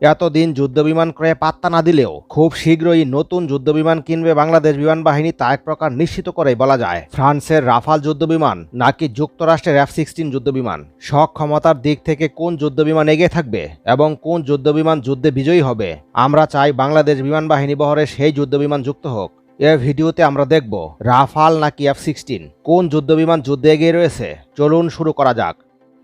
এতদিন যুদ্ধবিমান ক্রয়ে পাত্তা না দিলেও খুব শীঘ্রই নতুন যুদ্ধবিমান কিনবে বাংলাদেশ বিমান বাহিনী তা এক প্রকার নিশ্চিত করেই বলা যায়। ফ্রান্সের রাফাল যুদ্ধবিমান নাকি যুক্তরাষ্ট্রের এফ সিক্সটিন যুদ্ধবিমান? সক্ষমতার দিক থেকে কোন যুদ্ধবিমান এগিয়ে থাকবে এবং কোন যুদ্ধবিমান যুদ্ধে বিজয়ী হবে? আমরা চাই বাংলাদেশ বিমান বাহিনী বহরে সেই যুদ্ধবিমান যুক্ত হোক। এ ভিডিওতে আমরা দেখব রাফাল নাকি এফ সিক্সটিন? কোন যুদ্ধবিমান যুদ্ধে এগিয়ে রয়েছে? চলুন শুরু করা যাক।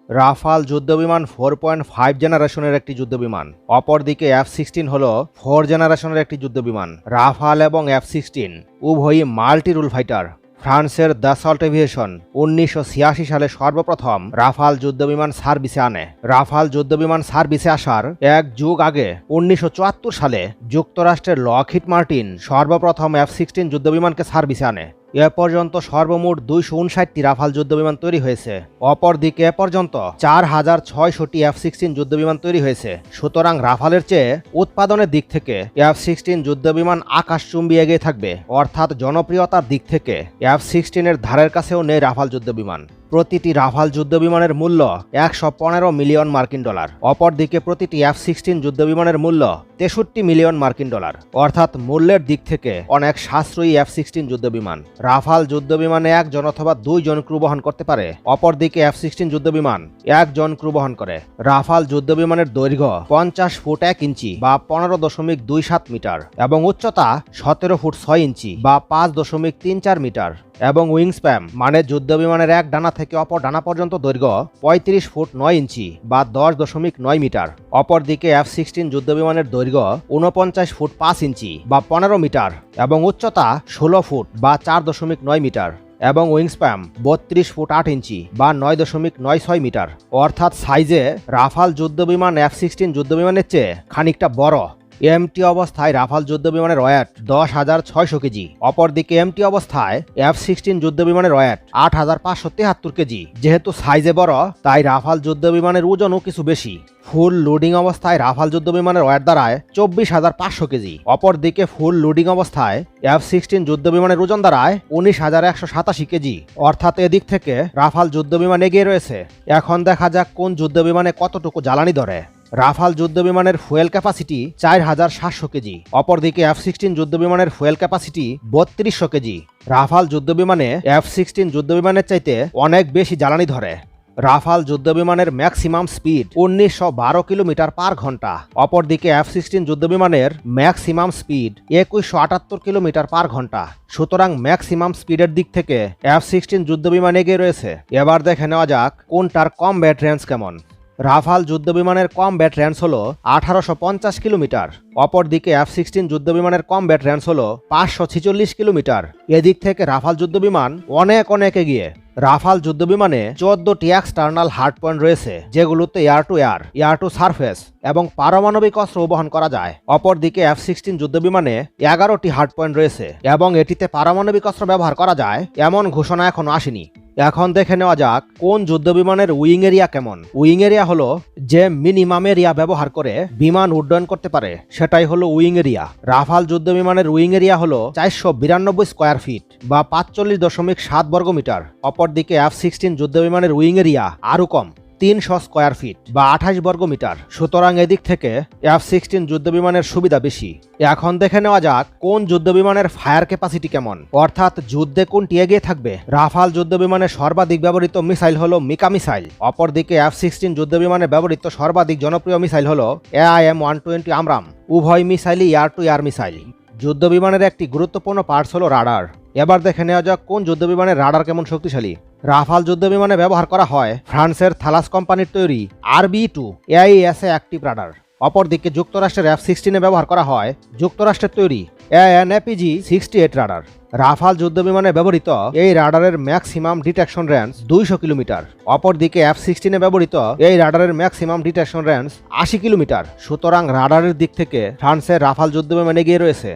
রাফাল যুদ্ধবিমান ফোর পয়েন্ট ফাইভ জেনারেশনের একটি যুদ্ধবিমান। অপরদিকে এফ সিক্সটিন হল ফোর জেনারেশনের একটি যুদ্ধবিমান। রাফাল এবং এফ সিক্সটিন উভয়ই মাল্টি রুল ফাইটার। ফ্রান্সের দাসল্ট এভিয়েশন উনিশশো ছিয়াশি সালে সর্বপ্রথম রাফাল যুদ্ধবিমান সার্ভিসে আনে। রাফাল যুদ্ধবিমান সার্ভিসে আসার এক যুগ আগে উনিশশো চুয়াত্তর সালে যুক্তরাষ্ট্রের লকহিট মার্টিন সর্বপ্রথম এফ সিক্সটিন যুদ্ধবিমানকে সার্ভিসে আনে। এ পর্যন্ত সর্বমোট দুইশো উনষাটটি রাফাল যুদ্ধবিমান তৈরি হয়েছে। অপরদিকে এ পর্যন্ত চার হাজার ছয়শটি এফ সিক্সটিন যুদ্ধবিমান তৈরি হয়েছে। সুতরাং রাফালের চেয়ে উৎপাদনের দিক থেকে এফ সিক্সটিন যুদ্ধবিমান আকাশচুম্বী এগিয়ে থাকবে। অর্থাৎ জনপ্রিয়তার দিক থেকে এফ সিক্সটিনের ধারের কাছেও নেই রাফাল যুদ্ধবিমান প্রতিটি রাফাল যুদ্ধবিমানের মূল্য একশো পনেরো মিলিয়ন মার্কিন ডলার, অপরদিকে প্রতিটি এফ সিক্সটিন যুদ্ধবিমানের মূল্য তেষট্টি মিলিয়ন মার্কিন ডলার। অর্থাৎ মূল্যের দিক থেকে অনেক সাশ্রয়ী এফ সিক্সটিন যুদ্ধবিমান। রাফাল যুদ্ধবিমানে একজন অথবা দুইজন ক্রু বহন করতে পারে, অপরদিকে এফ সিক্সটিন যুদ্ধবিমান একজন ক্রু বহন করে। রাফাল যুদ্ধবিমানের দৈর্ঘ্য পঞ্চাশ ফুট এক ইঞ্চি বা পনেরো দশমিক দুই সাত মিটার এবং উচ্চতা সতেরো ফুট ছয় ইঞ্চি বা পাঁচ দশমিক তিন চার মিটার। এবং উইংস্প্যাম মানে যুদ্ধ বিমানের এক ডানা থেকে অপর ডানা পর্যন্ত দৈর্ঘ্য পঁয়ত্রিশ ফুট নয় ইঞ্চি বা দশ দশমিক নয় মিটার। অপরদিকে এফ সিক্সটিন যুদ্ধবিমানের দৈর্ঘ্য উনপঞ্চাশ ফুট পাঁচ ইঞ্চি বা পনেরো মিটার এবং উচ্চতা ষোলো ফুট বা চার দশমিক নয় মিটার এবং উইংস্প্যাম বত্রিশ ফুট আট ইঞ্চি বা নয় দশমিক নয় ছয় মিটার। অর্থাৎ সাইজে রাফাল যুদ্ধবিমান এফ সিক্সটিন যুদ্ধবিমানের চেয়ে খানিকটা বড়। এমটি অবস্থায় রাফাল যুদ্ধবিমানের ওয়াট দশ হাজার ছয়শো কেজি, অপরদিকে এমটি অবস্থায় এফ সিক্সটিন যুদ্ধবিমানের ওয়াট আট হাজার পাঁচশো তেহাত্তর কেজি। যেহেতু সাইজে বড়, তাই রাফাল যুদ্ধবিমানের ওজনও কিছু বেশি। ফুল লোডিং অবস্থায় রাফাল যুদ্ধবিমানের ওয়াট দাঁড়ায় চব্বিশ হাজার পাঁচশো কেজি, অপরদিকে ফুল লোডিং অবস্থায় এফ সিক্সটিন যুদ্ধবিমানের ওজন দাঁড়ায় উনিশ হাজার একশো সাতাশি কেজি। অর্থাৎ এদিক থেকে রাফাল যুদ্ধবিমান এগিয়ে রয়েছে। এখন দেখা যাক কোন যুদ্ধবিমানে কতটুকু জ্বালানি ধরে। রাফাল যুদ্ধবিমানের ফুয়েল ক্যাপাসিটি চার হাজার সাতশো কেজি, অপরদিকে এফ সিক্সটিন যুদ্ধবিমানের ফুয়েল ক্যাপাসিটি বত্রিশশো কেজি। রাফাল যুদ্ধবিমানে এফ সিক্সটিন যুদ্ধবিমানের চাইতে অনেক বেশি জ্বালানি ধরে। রাফাল যুদ্ধবিমানের ম্যাক্সিমাম স্পিড উনিশশো বারো কিলোমিটার পার ঘণ্টা, অপরদিকে এফ সিক্সটিন যুদ্ধবিমানের ম্যাক্সিমাম স্পিড একুশশো আটাত্তর কিলোমিটার পার ঘণ্টা। সুতরাং ম্যাক্সিমাম স্পিডের দিক থেকে এফ সিক্সটিন যুদ্ধবিমান এগিয়ে রয়েছে। এবার দেখে নেওয়া যাক কোনটার কম ব্যাট রেঞ্জ কেমন। রাফাল যুদ্ধবিমানের কম ব্যাট রেঞ্জ হল আঠারোশো পঞ্চাশ কিলোমিটার। অপরদিকে এফ সিক্সটিন যুদ্ধবিমানের কম ব্যাট রেঞ্জ হল পাঁচশো কিলোমিটার। এদিক থেকে রাফাল যুদ্ধবিমান অনেক অনেক এগিয়ে। রাফাল যুদ্ধবিমানে চোদ্দটি এক্সটার্নাল হার্ড পয়েন্ট রয়েছে, যেগুলোতে air to air air to surface এবং পারমাণবিক অস্ত্র বহন করা যায়। অপরদিকে এফ সিক্সটিন যুদ্ধবিমানে এগারোটি হার্ড পয়েন্ট রয়েছে এবং এটিতে পারমাণবিক অস্ত্র ব্যবহার করা যায়, এমন ঘোষণা এখনও আসেনি। এখন দেখে নেওয়া যাক কোন যুদ্ধবিমানের উইং এরিয়া কেমন। উইং এরিয়া হলো যে মিনিমাম এরিয়া ব্যবহার করে বিমান উড্ডয়ন করতে পারে, সেটাই হলো উইং এরিয়া। রাফাল যুদ্ধবিমানের উইং এরিয়া হলো চারশো বিরানব্বই স্কোয়ার ফিট বা পাঁচচল্লিশ দশমিক সাত বর্গমিটার। অপরদিকে এফ সিক্সটিন যুদ্ধবিমানের উইং এরিয়া আরও কম। তিনশো স্কোয়ার ফিট বা আঠাশ বর্গ মিটার। সুতরাং এদিক থেকে এফ সিক্সটিন যুদ্ধবিমানের সুবিধা বেশি। এখন দেখে নেওয়া যাক কোন যুদ্ধবিমানের ফায়ার ক্যাপাসিটি কেমন। অর্থাৎ যুদ্ধে কোনটি এগিয়ে থাকবে? রাফাল যুদ্ধবিমানের সর্বাধিক ব্যবহৃত মিসাইল হলো মিকা মিসাইল। অপরদিকে এফ সিক্সটিন যুদ্ধ যুদ্ধবিমানে ব্যবহৃত সর্বাধিক জনপ্রিয় মিসাইল হলো এআইএম ওয়ান টোয়েন্টি আমরাম। উভয় মিসাইলই এয়ার টু এয়ার মিসাইল। যুদ্ধবিমানের একটি গুরুত্বপূর্ণ পার্টস হলো রাডার। এবার দেখে নেওয়া যাক কোন যুদ্ধবিমানের রাডার কেমন শক্তিশালী। রাফাল যুদ্ধবিমানে ব্যবহার করা হয় ফ্রান্সের থালাস কোম্পানির তৈরি আরবি টু, এআইএসএ অ্যাক্টিভ রাডার। অপরদিকে যুক্তরাষ্ট্রের এফ সিক্সটিনে ব্যবহার করা হয় যুক্তরাষ্ট্রের তৈরি ANAPG sixty eight radar. Rafale যুদ্ধবিমানে ব্যবহৃত এই রাডারের ম্যাক্সিমাম ডিটেকশন রেঞ্জ দুইশো কিলোমিটার। অপরদিকে এফ সিক্সটিনে ব্যবহৃত এই রাডারের ম্যাক্সিমাম ডিটেকশন রেঞ্জ আশি কিলোমিটার। সুতরাং রাডারের দিক থেকে ফ্রান্সের রাফাল যুদ্ধ যুদ্ধবিমান এগিয়ে রয়েছে।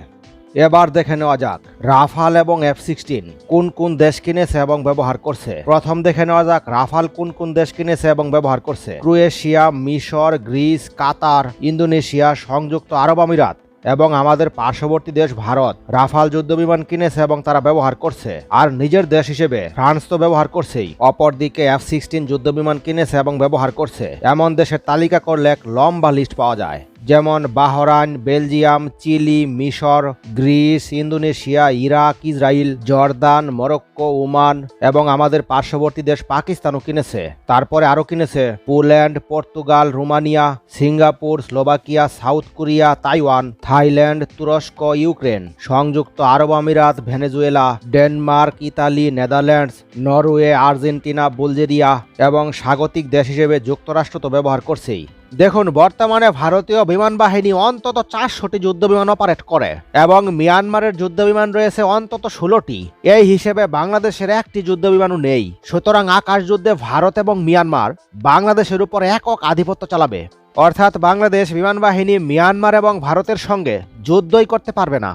এবার দেখে নেওয়া যাক, রাফাল এবং এফ সিক্সটিন কোন কোন দেশ কিনেছে এবং ব্যবহার করছে। প্রথম দেখে নেওয়া যাক, রাফাল কোন কোন দেশ কিনেছে এবং ব্যবহার করছে। ক্রোয়েশিয়া, মিশর, গ্রিস, কাতার, ইন্দোনেশিয়া, সংযুক্ত আরব আমিরাত এবং আমাদের পার্শ্ববর্তী দেশ ভারত। রাফাল যুদ্ধবিমান কিনেছে এবং তারা ব্যবহার করছে। আর নিজের দেশ হিসেবে ফ্রান্স তো ব্যবহার করছেই। অপরদিকে এফ সিক্সটিন যুদ্ধবিমান কিনেছে এবং ব্যবহার করছে। এমন দেশের তালিকা করলে এক লম্বা লিস্ট পাওয়া যায়। যেমন বাহরাইন, বেলজিয়াম, চিলি, মিশর, Greece, Indonesia, Iraq Israel Jordan, Morocco, Oman এবং আমাদের পার্শ্ববর্তী দেশ পাকিস্তানও কিনেছে। তারপরে আরও কিনেছে Poland, Portugal, Romania, Singapore, Slovakia, South Korea, Taiwan, Thailand, তুরস্ক, ইউক্রেন। সংযুক্ত আরব আমিরাত, Venezuela, Denmark, Italy, Netherlands, Norway, Argentina Bulgaria এবং স্বাগতিক দেশ হিসেবে যুক্তরাষ্ট্র তো ব্যবহার করছেই। দেখুন, বর্তমানে ভারতীয় বিমান বাহিনী অন্তত চারশোটি যুদ্ধ বিমান অপারেট করে এবং মিয়ানমারের যুদ্ধ বিমান রয়েছে অন্তত ষোলোটি। এই হিসেবে বাংলাদেশের একটি যুদ্ধ বিমানও নেই। সুতরাং আকাশ যুদ্ধে ভারত এবং মিয়ানমার বাংলাদেশের উপর একক আধিপত্য চালাবে। অর্থাৎ বাংলাদেশ বিমান বাহিনী মিয়ানমার এবং ভারতের সঙ্গে যুদ্ধই করতে পারবে না।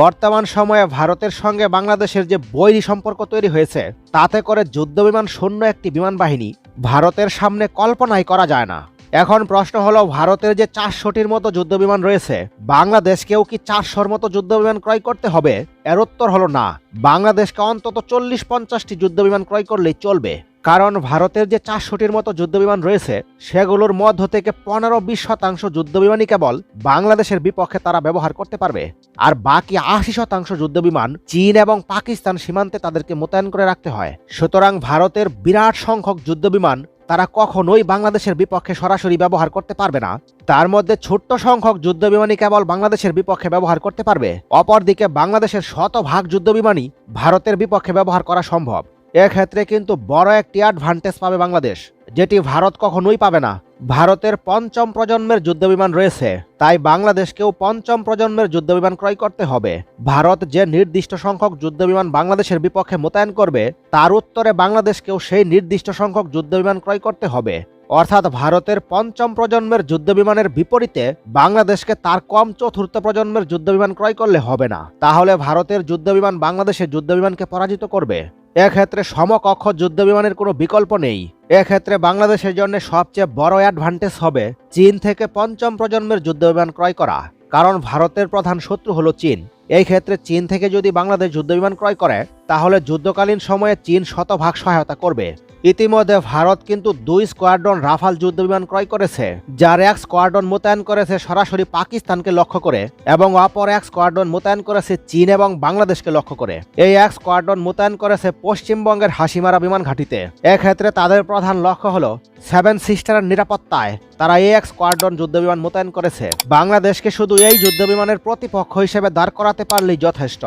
বর্তমান সময়ে ভারতের সঙ্গে বাংলাদেশের যে বৈরী সম্পর্ক তৈরি হয়েছে, তাতে করে যুদ্ধ বিমান শূন্য একটি বিমান বাহিনী ভারতের সামনে কল্পনাই করা যায় না। এখন প্রশ্ন হলো, ভারতের যে চারশোটির মতো যুদ্ধ বিমান রয়েছে, বাংলাদেশকেও কি চারশোর মতো যুদ্ধ বিমান ক্রয় করতে হবে? এর উত্তর হলো না। বাংলাদেশকে অন্তত চল্লিশ পঞ্চাশটি যুদ্ধ বিমান ক্রয় করলেই চলবে। কারণ ভারতের যে চারশোটির মতো যুদ্ধ বিমান রয়েছে, সেগুলোর মধ্য থেকে পনেরো বিশ শতাংশ যুদ্ধ বিমানই কেবল বাংলাদেশের বিপক্ষে তারা ব্যবহার করতে পারবে। আর বাকি আশি শতাংশ যুদ্ধ বিমান চীন এবং পাকিস্তান সীমান্তে তাদেরকে মোতায়েন করে রাখতে হয়। সুতরাং ভারতের বিরাট সংখ্যক যুদ্ধ বিমান তারা কখনোই বাংলাদেশের বিপক্ষে সরাসরি ব্যবহার করতে পারবে না। তার মধ্যে ছোট্ট সংখ্যক যুদ্ধ বিমানই কেবল বাংলাদেশের বিপক্ষে ব্যবহার করতে পারবে। অপরদিকে বাংলাদেশের শতভাগ যুদ্ধ বিমানই ভারতের বিপক্ষে ব্যবহার করা সম্ভব। এক্ষেত্রে কিন্তু বড় একটি অ্যাডভান্টেজ পাবে বাংলাদেশ। যেটি ভারত কখনোই পাবে না। ভারতের পঞ্চম প্রজন্মের যুদ্ধবিমান রয়েছে, তাই বাংলাদেশকেও পঞ্চম প্রজন্মের যুদ্ধবিমান ক্রয় করতে হবে। ভারত যে নির্দিষ্ট সংখ্যক যুদ্ধবিমান বাংলাদেশের বিপক্ষে মোতায়েন করবে, তার উত্তরে বাংলাদেশকেও সেই নির্দিষ্ট সংখ্যক যুদ্ধবিমান ক্রয় করতে হবে। অর্থাৎ ভারতের পঞ্চম প্রজন্মের যুদ্ধবিমানের বিপরীতে বাংলাদেশকে তার কম চতুর্থ প্রজন্মের যুদ্ধবিমান ক্রয় করলে হবে না। তাহলে ভারতের যুদ্ধবিমান বাংলাদেশের যুদ্ধবিমানকে পরাজিত করবে। এক্ষেত্রে সমকক্ষ যুদ্ধ বিমানের কোনো বিকল্প নেই। এক্ষেত্রে বাংলাদেশের জন্য সবচেয়ে বড় অ্যাডভান্টেজ হবে চীন থেকে পঞ্চম প্রজন্মের যুদ্ধ বিমান ক্রয় করা। কারণ ভারতের প্রধান শত্রু হলো চীন। এই ক্ষেত্রে চীন থেকে যদি বাংলাদেশ যুদ্ধ বিমান ক্রয় করে, তাহলে যুদ্ধকালীন সময়ে চীন শতভাগ সহায়তা করবে। ইতিমধ্যে ভারত কিন্তু দুই স্কোয়াড্রন রাফাল যুদ্ধ বিমান ক্রয় করেছে, যার এক স্কোয়াড্রন মোতায়েন করেছে সরাসরি পাকিস্তানকে লক্ষ্য করে এবং অপর এক স্কোয়াড্রন মোতায়েন করেছে চীন এবং বাংলাদেশকে লক্ষ্য করে। এই এক স্কোয়াড্রন মোতায়েন করেছে পশ্চিমবঙ্গের হাসিমারা বিমান ঘাঁটিতে। এক্ষেত্রে তাদের প্রধান লক্ষ্য হলো সেভেন সিস্টারের নিরাপত্তায় তারা এই এক স্কোয়াড্রন যুদ্ধ বিমান মোতায়েন করেছে। বাংলাদেশকে শুধু এই যুদ্ধ বিমানের প্রতিপক্ষ হিসেবে দাঁড় করাতে পারলেই যথেষ্ট।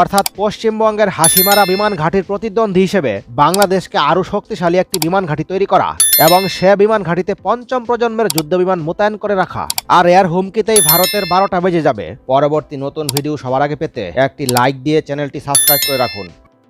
অর্থাৎ পশ্চিমবঙ্গের হাসিমারা বিমান ঘাঁটির প্রতিদ্বন্দ্বী হিসেবে বাংলাদেশকে আরও শক্তিশালী একটি বিমান ঘাঁটি তৈরি করা এবং সে বিমান ঘাঁটিতে পঞ্চম প্রজন্মের যুদ্ধ বিমান মোতায়েন করে রাখা। আর এর হুমকিতেই ভারতের বারোটা বেজে যাবে। পরবর্তী নতুন ভিডিও সবার আগে পেতে একটি লাইক দিয়ে চ্যানেলটি সাবস্ক্রাইব করে রাখুন।